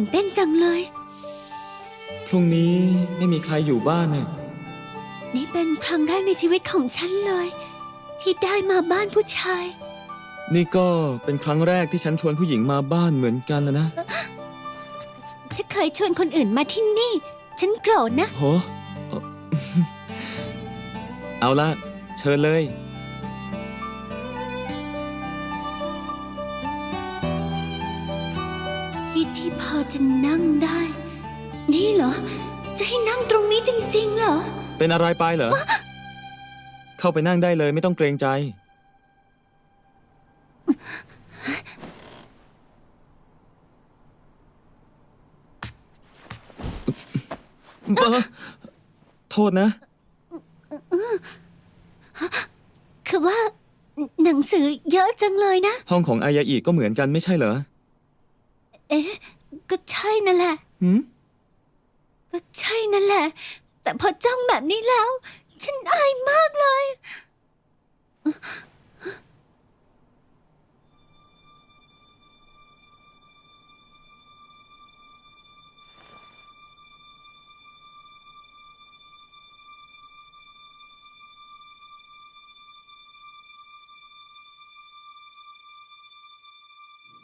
ตื่นเต้นจังเลย พรุ่งนี้ไม่มีใครอยู่บ้านเนี่ยนี่เป็นครั้งแรกในชีวิตของฉันเลย ที่ได้มาบ้านผู้ชาย นี่ก็เป็นครั้งแรกที่ฉันชวนผู้หญิงมาบ้านเหมือนกันแล้วนะถ้าเคยชวนคนอื่นมาที่นี่ ฉันโกรธนะ โห เอ่อเอาละเชิญเลย จะนั่งได้ นี่เหรอ จะให้นั่งตรงนี้จริงๆเหรอ เป็นอะไรไปเหรอ เข้าไปนั่งได้เลยไม่ต้องเกรงใจ เอ่อโทษนะ คือว่า หนังสือเยอะจังเลยนะ ห้องของอายาอิก็เหมือนกันไม่ใช่เหรอ เอ๊ะ ก็ใช่นั่นแหละ หืมก็ใช่นั่นแหละ แต่พอจ้องแบบนี้แล้ว ฉันอายมากเลย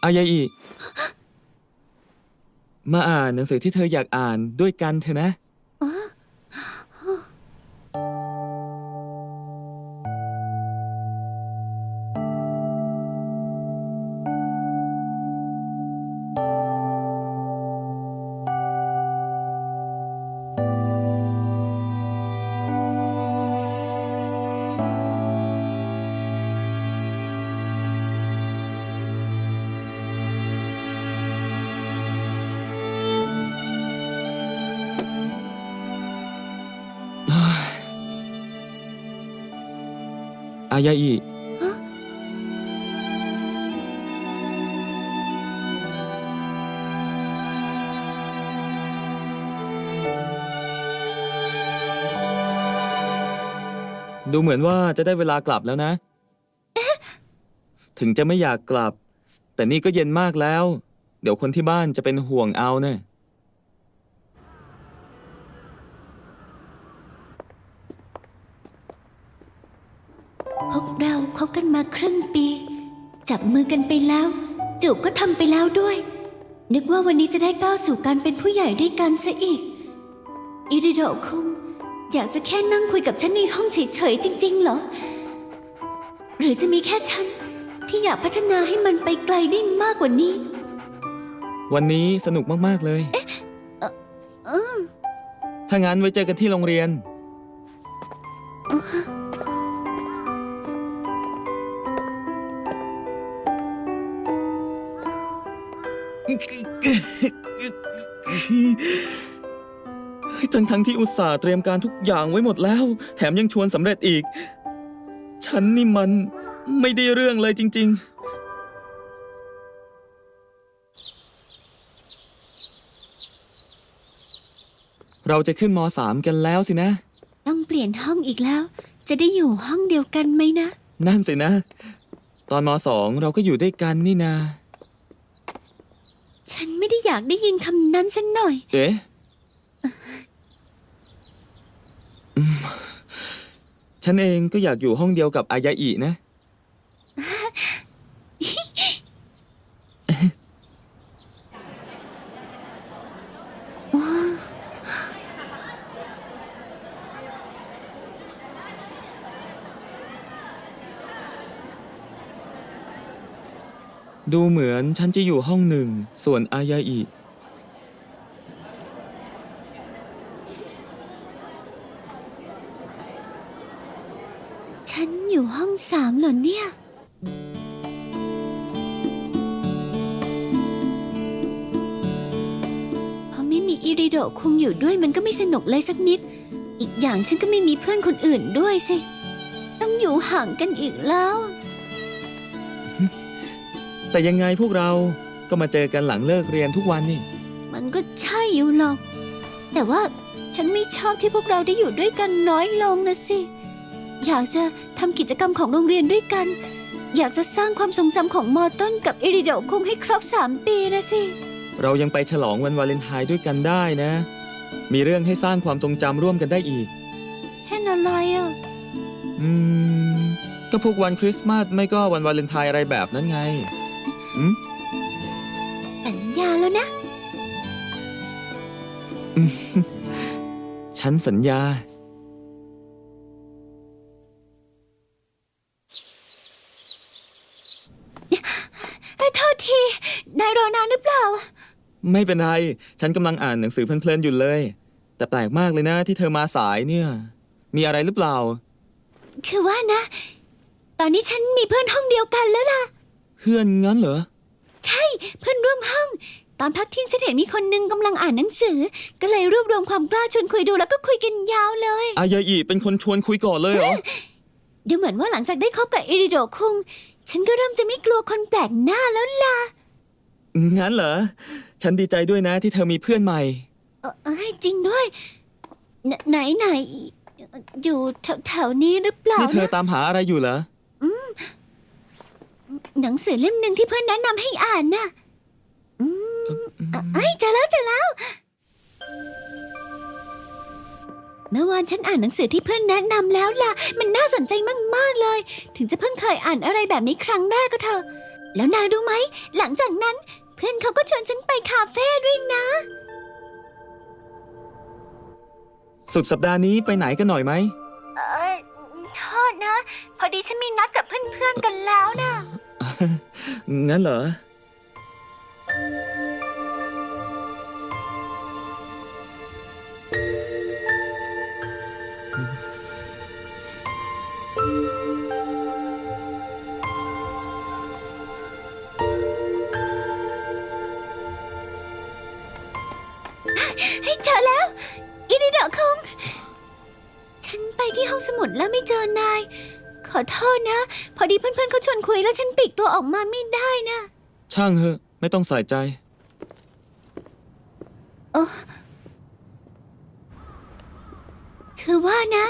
อายาอิ มาอ่านหนังสือที่เธออยากอ่านด้วยกันเถอะนะ อายาอิดูเหมือนว่าจะได้เวลากลับแล้วนะ ถึงจะไม่อยากกลับ แต่นี่ก็เย็นมากแล้ว เดี๋ยวคนที่บ้านจะเป็นห่วงเอาเนะพ เราคบกันมาครึ่งปี จับมือกันไปแล้ว จูบก็ทำไปแล้วด้วย นึกว่าวันนี้จะได้ก้าวสู่การเป็นผู้ใหญ่ด้วยกันซะอีก อิริโดะคุงอยากจะแค่นั่งคุยกับฉันในห้องเฉยๆจริง ๆ เหรอ หรือจะมีแค่ฉันที่อยากพัฒนาให้มันไปไกลได้มากกว่านี้ วันนี้สนุกมากๆเลย ถ้างั้นไว้เจอกันที่โรงเรียน ทั้งทั้งที่อุตส่าห์เตรียมการทุกอย่างไว้หมดแล้ว แถมยังชวนสำเร็จอีก ฉันนี่มันไม่ได้เรื่องเลยจริง ๆเราจะขึ้นมสามกันแล้วสินะ ต้องเปลี่ยนห้องอีกแล้ว จะได้อยู่ห้องเดียวกันไหมนะ นั่นสินะ ตอนมสองเราก็อยู่ด้วยกันนี่นาฉัน ไม่ได้อยากได้ยินคำนั้นสักหน่อย เอ๊ะอืมฉันเองก็อยากอยู่ห้องเดียวกับอายาอินะ ดูเหมือนฉันจะอยู่ห้องหนึ่ง ส่วนอายาอิฉันอยู่ห้องสามเหรอเนี่ย พอไม่มีอิริโดะคุงอยู่ด้วยมันก็ไม่สนุกเลยสักนิด อีกอย่างฉันก็ไม่มีเพื่อนคนอื่นด้วยสิ ต้องอยู่ห่างกันอีกแล้ว แต่ยังไงพวกเราก็มาเจอกันหลังเลิกเรียนทุกวันนี่ มันก็ใช่อยู่หรอก แต่ว่าฉันไม่ชอบที่พวกเราได้อยู่ด้วยกันน้อยลงนะสิ อยากจะทำกิจกรรมของโรงเรียนด้วยกัน อยากจะสร้างความทรงจำของมอต้นกับอิริโดะคุงให้ครบสามปีนะสิ เรายังไปฉลองวันวาเลนไทน์ด้วยกันได้นะ มีเรื่องให้สร้างความทรงจำร่วมกันได้อีก แค่นั้นอะไรอะ อืม ก็พวกวันคริสต์มาสไม่ก็วันวาเลนไทน์อะไรแบบนั้นไง อืมสัญญาแล้วนะ ฉันสัญญาเอ้ยโทษที นายรอนานหรือเปล่า ไม่เป็นไร ฉันกำลังอ่านหนังสือเพลินๆอยู่เลย แต่แปลกมากเลยนะที่เธอมาสายเนี่ย มีอะไรหรือเปล่า คือว่านะ ตอนนี้ฉันมีเพื่อนห้องเดียวกันแล้วล่ะ เพื่อนงั้นเหรอ ใช่ เพื่อนร่วมห้อง ตอนพักเที่ยงฉันเห็นมีคนหนึงกำลังอ่านหนังสือ ก็เลยรวบรวมความกล้าชวนคุยดูแล้วก็คุยกันยาวเลย อายาอิเป็นคนชวนคุยก่อนเลยเหรอ ดูเหมือนว่าหลังจากได้คบกับอิริโดะคุง ฉันก็เริ่มจะไม่กลัวคนแปลกหน้าแล้วล่ะงั้นเหรอ ฉันดีใจด้วยนะที่เธอมีเพื่อนใหม่ เออเอ้ยจริงด้วย ไหนไหนอยู่แถวแถวๆนี้หรือเปล่านี่เธอนะตามหาอะไรอยู่เหรอ หนังสือเล่มหนึ่งที่เพื่อนแนะนำให้อ่านน่ะอืมอะเอ้ยเจอแล้วเจอแล้ว เมื่อวานฉันอ่านหนังสือที่เพื่อนแนะนำแล้วล่ะ มันน่าสนใจมากๆเลย ถึงจะเพิ่งเคยอ่านอะไรแบบนี้ครั้งแรกก็เถอะ แล้วนายรู้ไหม หลังจากนั้น เพื่อนเขาก็ชวนฉันไปคาเฟ่ด้วยนะ สุดสัปดาห์นี้ไปไหนกันหน่อยไหม เออโทษนะ พอดีฉันมีนัดกับเพื่อนๆกันแล้วนะ งั้นเหรอ ให้เจอแล้วอินิเดะคง ฉันไปที่ห้องสมุดแล้วไม่เจอนาย อโทษนะ พอดีเพื่อนๆเขาชวนคุยแล้วฉันปลีกตัวออกมาไม่ได้นะช่างเหอะ ไม่ต้องใส่ใจคือว่านะ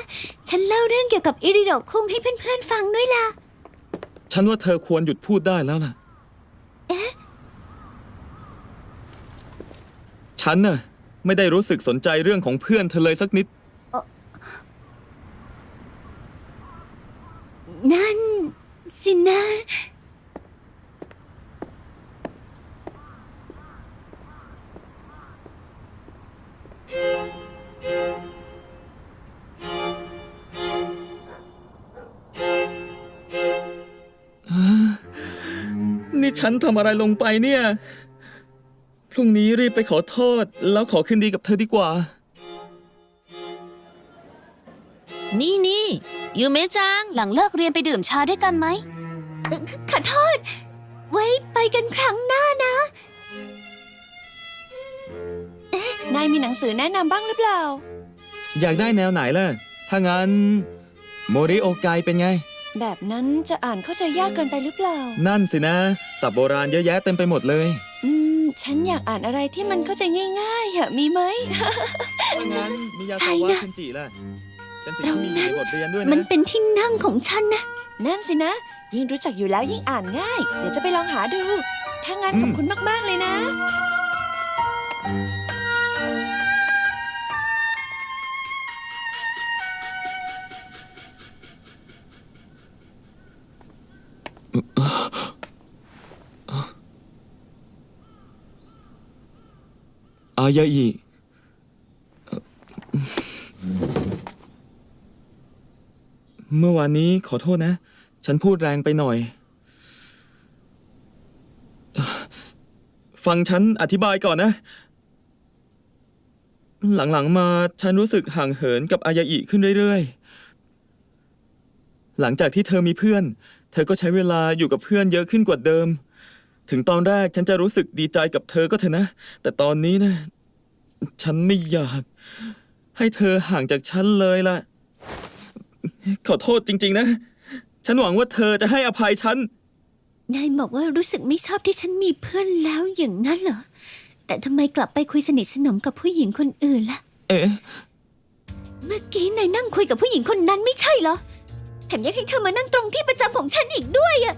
ฉันเล่าเรื่องเกี่ยวกับอิริโดะคุงให้เพื่อนๆฟังด้วยล่ะ ฉันว่าเธอควรหยุดพูดได้แล้วล่ะฉันน่ะ ไม่ได้รู้สึกสนใจเรื่องของเพื่อนเธอเลยสักนิด นั่น สินะ นี่ฉันทำอะไรลงไปเนี่ย พรุ่งนี้รีบไปขอโทษ แล้วขอคืนดีกับเธอดีกว่า นี่นี่ ยูเมะจัง หลังเลิกเรียนไปดื่มชาด้วยกันไหม ขอโทษ ไว้ไปกันครั้งหน้านะ นายมีหนังสือแนะนำบ้างหรือเปล่า อยากได้แนวไหนล่ะ ถ้างั้น โมริโอไกเป็นไง แบบนั้นจะอ่านเข้าใจยากเกินไปหรือเปล่า นั่นสินะ สับโบราณเยอะแยะเต็มไปหมดเลย อืม ฉันอยากอ่านอะไรที่มันเข้าใจง่ายๆอะมีไหมถ้างั้นมิยาใครซาวะนะเคนจิล่ะ เป็นสิ่งที่มีอยู่ในบทเรียนด้วยมันนะเป็นที่นั่งของฉันนะ นั่นสินะ ยิ่งรู้จักอยู่แล้วยิ่งอ่านง่าย เดี๋ยวจะไปลองหาดู ถ้างั้นขอบคุณมาก ๆ เลยนะ อายาอิเอ่อ เมื่อวานนี้ขอโทษนะ ฉันพูดแรงไปหน่อย ฟังฉันอธิบายก่อนนะ หลังๆมาฉันรู้สึกห่างเหินกับอายาอิขึ้นเรื่อยๆ หลังจากที่เธอมีเพื่อน เธอก็ใช้เวลาอยู่กับเพื่อนเยอะขึ้นกว่าเดิม ถึงตอนแรกฉันจะรู้สึกดีใจกับเธอก็เถอะนะ แต่ตอนนี้นะ ฉันไม่อยาก ให้เธอห่างจากฉันเลยล่ะ ขอโทษจริง ๆ นะ ฉันหวังว่าเธอจะให้อภัยฉัน นายบอกว่ารู้สึกไม่ชอบที่ฉันมีเพื่อนแล้วอย่างนั้นเหรอ แต่ทำไมกลับไปคุยสนิทสนมกับผู้หญิงคนอื่นล่ะ เอ๊ะ เมื่อกี้นายนั่งคุยกับผู้หญิงคนนั้นไม่ใช่เหรอ แถมยังให้เธอมานั่งตรงที่ประจำของฉันอีกด้วยอะ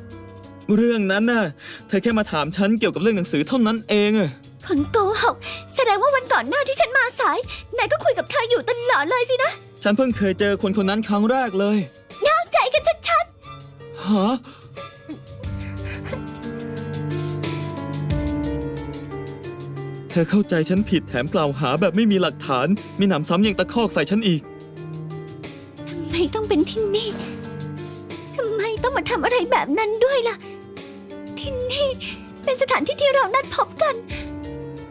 เรื่องนั้นน่ะ เธอแค่มาถามฉันเกี่ยวกับเรื่องหนังสือเท่านั้นเองอะคนโกหกแสดงว่าวันก่อนหน้าที่ฉันมาสาย นายก็คุยกับเธออยู่ตลอดเลยสินะ ฉันเพิ่งเคยเจอคนคนนั้นครั้งแรกเลย นอกใจกันชัดฮะ เธอเข้าใจฉันผิดแถมกล่าวหาแบบไม่มีหลักฐาน มีหนำซ้ำยังตะคอกใส่ฉันอีก ๆทำไมต้องเป็นที่นี่ทำไมต้องมาทำอะไรแบบนั้นด้วยล่ะ ที่นี่เป็นสถานที่ที่เรานัดพบกัน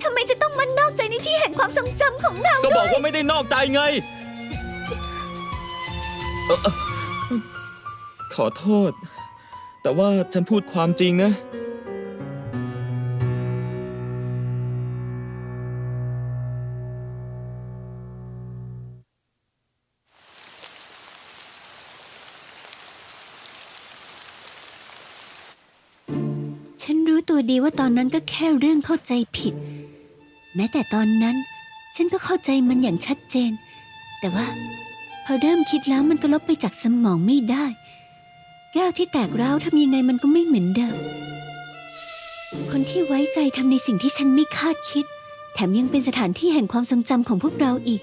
ทำไมจะต้องมานอกใจในที่แห่งความทรงจำของเราก็บอกว่าไม่ได้นอกใจไง เอ่อเอ่อขอโทษ แต่ว่าฉันพูดความจริงนะ ฉันรู้ตัวดีว่าตอนนั้นก็แค่เรื่องเข้าใจผิด แม้แต่ตอนนั้น ฉันก็เข้าใจมันอย่างชัดเจน แต่ว่า พอเริ่มคิดแล้วมันก็ลบไปจากสมองไม่ได้ แก้วที่แตกร้าวทำยังไงมันก็ไม่เหมือนเดิม คนที่ไว้ใจทำในสิ่งที่ฉันไม่คาดคิด แถมยังเป็นสถานที่แห่งความทรงจำของพวกเราอีก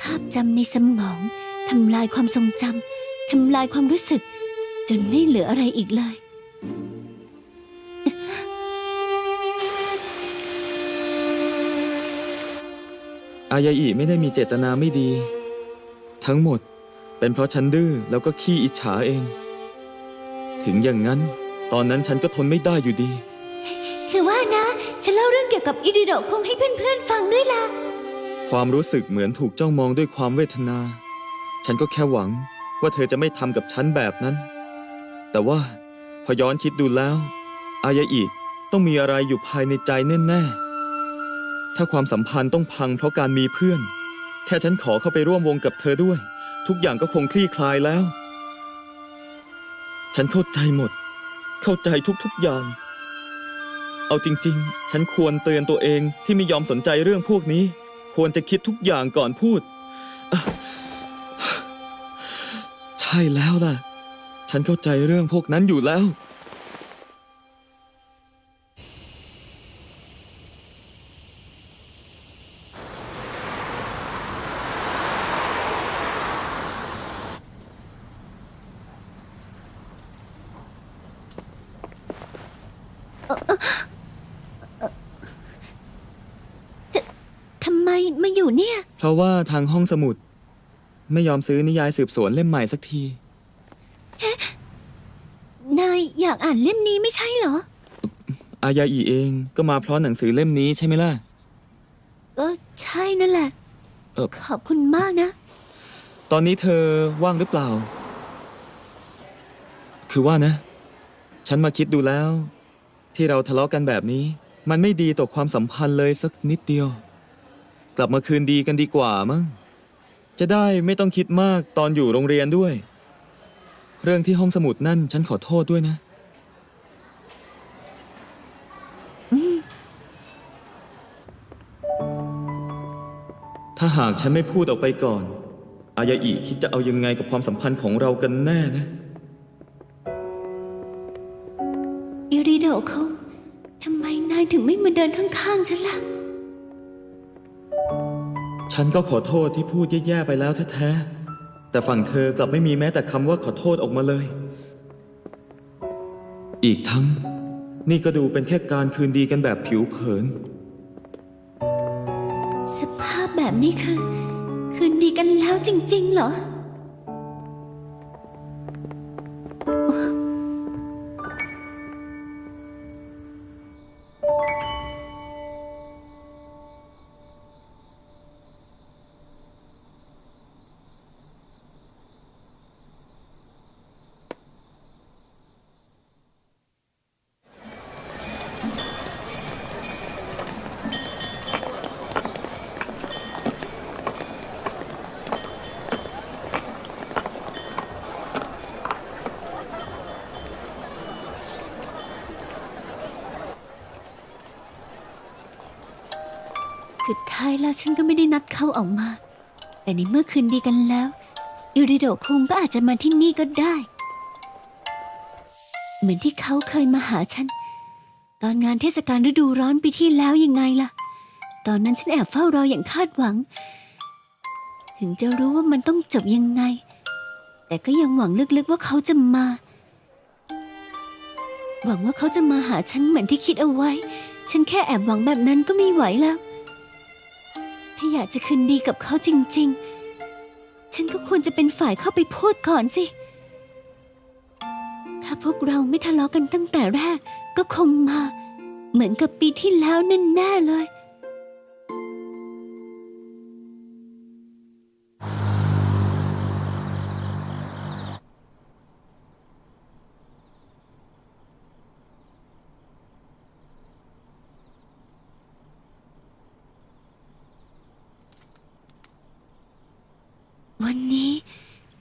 ภาพจำในสมองทำลายความทรงจำทำลายความรู้สึก จนไม่เหลืออะไรอีกเลยอายาอิไม่ได้มีเจตนาไม่ดี ทั้งหมดเป็นเพราะฉันดื้อแล้วก็ขี้อิจฉาเอง ถึงอย่างนั้น ตอนนั้นฉันก็ทนไม่ได้อยู่ดี คือว่านะ ฉันเล่าเรื่องเกี่ยวกับอิริโดะคงให้เพื่อนๆฟังด้วยล่ะ ความรู้สึกเหมือนถูกจ้องมองด้วยความเวทนา ฉันก็แค่หวังว่าเธอจะไม่ทำกับฉันแบบนั้น แต่ว่าพอย้อนคิดดูแล้ว อายาอิต้องมีอะไรอยู่ภายในใจแน่ๆ ถ้าความสัมพันธ์ต้องพังเพราะการมีเพื่อน แค่ฉันขอเข้าไปร่วมวงกับเธอด้วย ทุกอย่างก็คงคลี่คลายแล้ว ฉันเข้าใจหมด เข้าใจทุกๆอย่าง เอาจริง ๆ ฉันควรเตือนตัวเองที่ไม่ยอมสนใจเรื่องพวกนี้ ควรจะคิดทุกอย่างก่อนพูด ใช่แล้วล่ะ ฉันเข้าใจเรื่องพวกนั้นอยู่แล้ว อยู่เนี่ย เพราะว่าทางห้องสมุด ไม่ยอมซื้อนิยายสืบสวนเล่มใหม่สักที นายอยากอ่านเล่มนี้ไม่ใช่เหรอ อายาอีเองก็มาเพราะหนังสือเล่มนี้ใช่ไหมล่ะ ก็ใช่นั่นแหละ เอ่อ ขอบคุณมากนะ ตอนนี้เธอว่างหรือเปล่า คือว่านะ ฉันมาคิดดูแล้ว ที่เราทะเลาะกันแบบนี้ มันไม่ดีต่อความสัมพันธ์เลยสักนิดเดียว กลับมาคืนดีกันดีกว่ามั้งจะได้ไม่ต้องคิดมากตอนอยู่โรงเรียนด้วย เรื่องที่ห้องสมุดนั่นฉันขอโทษด้วยนะ ถ้าหากฉันไม่พูดออกไปก่อน อายาอิคิดจะเอายังไงกับความสัมพันธ์ของเรากันแน่นะ อิริโดะคงทำไมนายถึงไม่มาเดินข้างๆฉันล่ะ ฉันก็ขอโทษที่พูดแย่ๆไปแล้วแท้ๆ แต่ฝั่งเธอกลับไม่มีแม้แต่คำว่าขอโทษออกมาเลย อีกทั้ง นี่ก็ดูเป็นแค่การคืนดีกันแบบผิวเผิน สภาพแบบนี้คือ คืนดีกันแล้วจริง ๆ เหรอ ท้ายแล้วฉันก็ไม่ได้นัดเขาออกมา แต่ในเมื่อคืนดีกันแล้วอิริโดคุงก็อาจจะมาที่นี่ก็ได้ เหมือนที่เขาเคยมาหาฉัน ตอนงานเทศกาลฤดูร้อนปีที่แล้วยังไงล่ะ ตอนนั้นฉันแอบเฝ้ารออย่างคาดหวัง ถึงจะรู้ว่ามันต้องจบยังไง แต่ก็ยังหวังลึกๆว่าเขาจะมา หวังว่าเขาจะมาหาฉันเหมือนที่คิดเอาไว้ ฉันแค่แอบหวังแบบนั้นก็ไม่ไหวแล้ว ถ้าอยากจะคืนดีกับเขาจริง ๆ ฉันก็ควรจะเป็นฝ่ายเข้าไปพูดก่อนสิ ถ้าพวกเราไม่ทะเลาะกันตั้งแต่แรก ก็คงมา เหมือนกับปีที่แล้วแน่ๆเลย วันนี้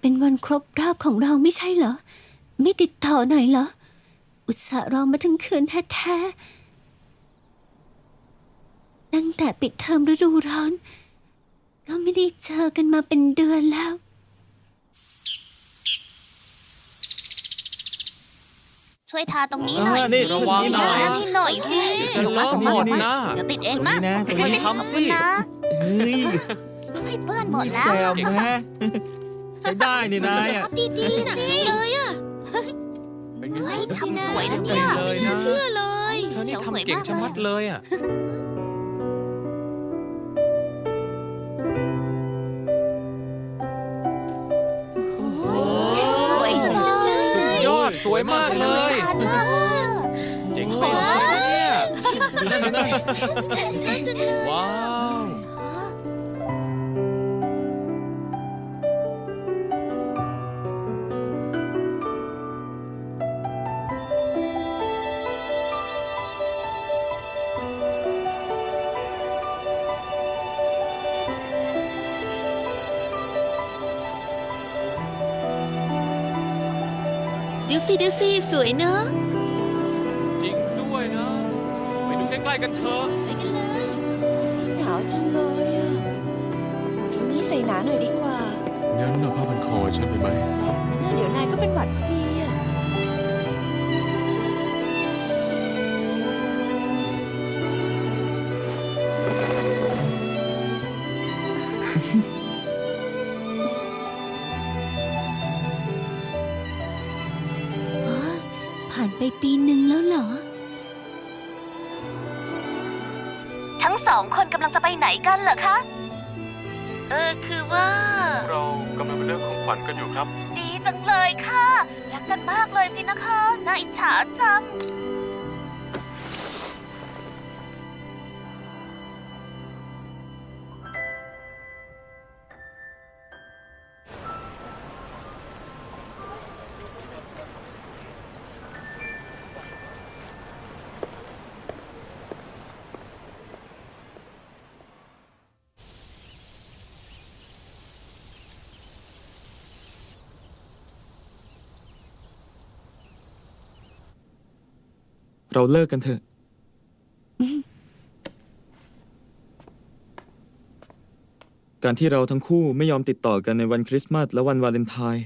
เป็นวันครบรอบของเราไม่ใช่เหรอ ไม่ติดต่อหน่อยเหรอ อุตส่าห์รอมาถึงคืนแท้ๆตั้งแต่ปิดเทอมฤดูร้อน ก็ไม่ได้เจอกันมาเป็นเดือนแล้วช่วยทาตรงนี้หน่อยอ่านี่สิระวังหน่อยทานี่หน่อยสิเดี๋ยวส่งมาส่งมาเลอะส่งหมดมานะเดี๋ยวติดเองนะตรงนี้นะตรงนี้ ขอบคุณนะ เฮ้ย ให้เปื้อนหมดแล้วแจมแม่ใช้ได้นี่นายอะดีๆสิเลยอะเป็นไงเฮ้ยบ้างทำสวยนะเนี่ยเลยไม่น่านะเชื่อเลยเธอนี่ขียวสวยทำเก่งชะมัดเลยเลยอะ สวยจังเลยยอดสวยมากเลยเจ๋งไปเลยเนี่ยดูนั่นดูนั่นชอบจังเลยว้าว ดี๋ยวสิเดี๋ยวสิสวยเนอะจริงด้วยนะ ไปดูใกล้ๆกันเถอะ ไปกันเลยหนาวจังเลยอะพรุ่งนี้ใส่หนาหน่อยดีกว่างั้นเอาผ้าพันคอฉันไปไหม แต่งั้นนะเดี๋ยวนายก็เป็นหวัดพอดีอะ กันเหรอคะ เออคือว่า เรากำลังเป็นเรื่องของขวัญกันอยู่ครับ ดีจังเลยค่ะ รักกันมากเลยสินะคะ น่าอิจฉาจัง เราเลิกกันเถอะ การที่เราทั้งคู่ไม่ยอมติดต่อกันในวันคริสต์มาสและวันวาเลนไทน์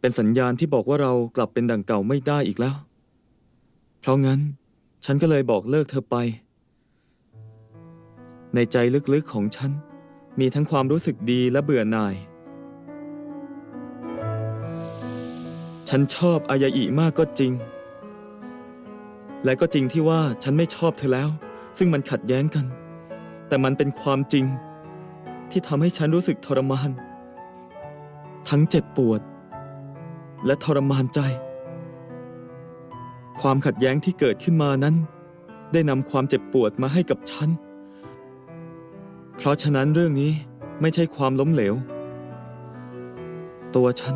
เป็นสัญญาณที่บอกว่าเรากลับเป็นดั่งเก่าไม่ได้อีกแล้ว เพราะงั้น ฉันก็เลยบอกเลิกเธอไป ในใจลึกๆของฉัน มีทั้งความรู้สึกดีและเบื่อหน่าย ฉันชอบอายาอิมากก็จริง และก็จริงที่ว่าฉันไม่ชอบเธอแล้ว ซึ่งมันขัดแย้งกัน แต่มันเป็นความจริง ที่ทำให้ฉันรู้สึกทรมาน ทั้งเจ็บปวด และทรมานใจ ความขัดแย้งที่เกิดขึ้นมานั้น ได้นำความเจ็บปวดมาให้กับฉัน เพราะฉะนั้นเรื่องนี้ไม่ใช่ความล้มเหลว ตัวฉัน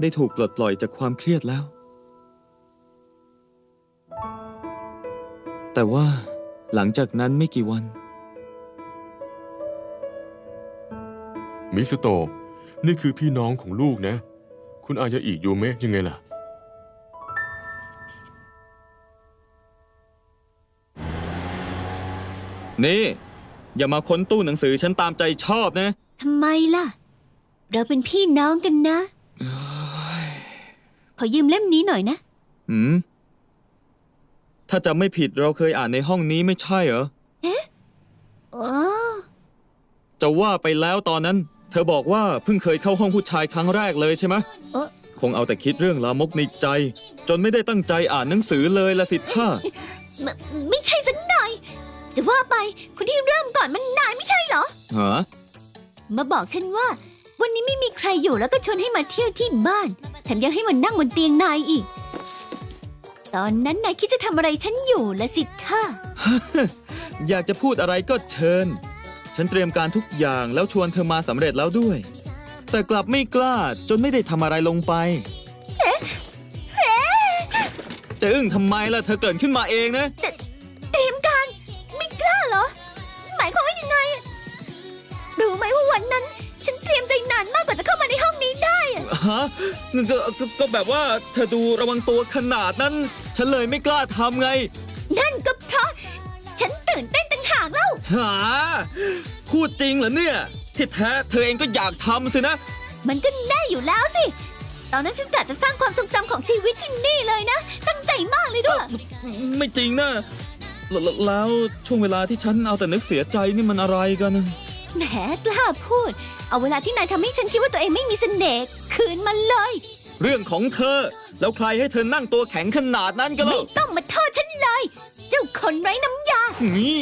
ได้ถูกปลดปล่อยจากความเครียดแล้ว แต่ว่าหลังจากนั้นไม่กี่วัน มิสโตะนี่คือพี่น้องของลูกนะ คุณอายาอิยูเมะยังไงล่ะ นี่ อย่ามาค้นตู้หนังสือฉันตามใจชอบนะ ทำไมล่ะ เราเป็นพี่น้องกันนะ ขอยืมเล่มนี้หน่อยนะ หืม ถ้าจำไม่ผิดเราเคยอ่านในห้องนี้ไม่ใช่เหรออ๋อจะว่าไปแล้วตอนนั้น เธอบอกว่าเพิ่งเคยเข้าห้องผู้ชายครั้งแรกเลยใช่ไหมเอ๊ะคงเอาแต่คิดเรื่องลามกในใจ จนไม่ได้ตั้งใจอ่านหนังสือเลยละสิท่า ไม่ไม่ใช่สักหน่อย จะว่าไปคนที่เริ่มก่อนมันนายไม่ใช่เหรอ ฮะมาบอกฉันว่า วันนี้ไม่มีใครอยู่แล้วก็ชวนให้มาเที่ยวที่บ้าน แถมยังให้มันนั่งบนเตียงนายอีก ตอนนั้นนายคิดจะทำอะไรฉันอยู่ละสิท่าอยากจะพูดอะไรก็เชิญ ฉันเตรียมการทุกอย่างแล้วชวนเธอมาสำเร็จแล้วด้วย แต่กลับไม่กล้าจนไม่ได้ทำอะไรลงไป จะอึ้งทำไมล่ะเธอเกิดขึ้นมาเองนะ เตรียมการไม่กล้าเหรอ หมายความว่ายังไง รู้ไหมว่าวันนั้น ฉันเตรียมใจน ฮะก็ก็ก็แบบว่าเธอดูระวังตัวขนาดนั้น ฉันเลยไม่กล้าทำไง นั่นก็เพราะ ฉันตื่นเต้นต่างหากเล่าหา พูดจริงเหรอเนี่ย ที่แท้เธอเองก็อยากทำสินะ มันก็แน่อยู่แล้วสิ ตอนนั้นฉันกะจะสร้างความทรงจำของชีวิตที่นี่เลยนะ ตั้งใจมากเลยด้วย ไม่จริงนะแลวแล้วช่วงเวลาที่ฉันเอาแต่นึกเสียใจนี่มันอะไรกันนะ แหมกล้าพูด เอาเวลาที่นายทำให้ฉันคิดว่าตัวเองไม่มีเสน่ห์คืนมันเลย เรื่องของเธอ แล้วใครให้เธอนั่งตัวแข็งขนาดนั้นกันไม่ล่ะต้องมาโทษฉันเลย เจ้าคนไร้น้ำยา นี่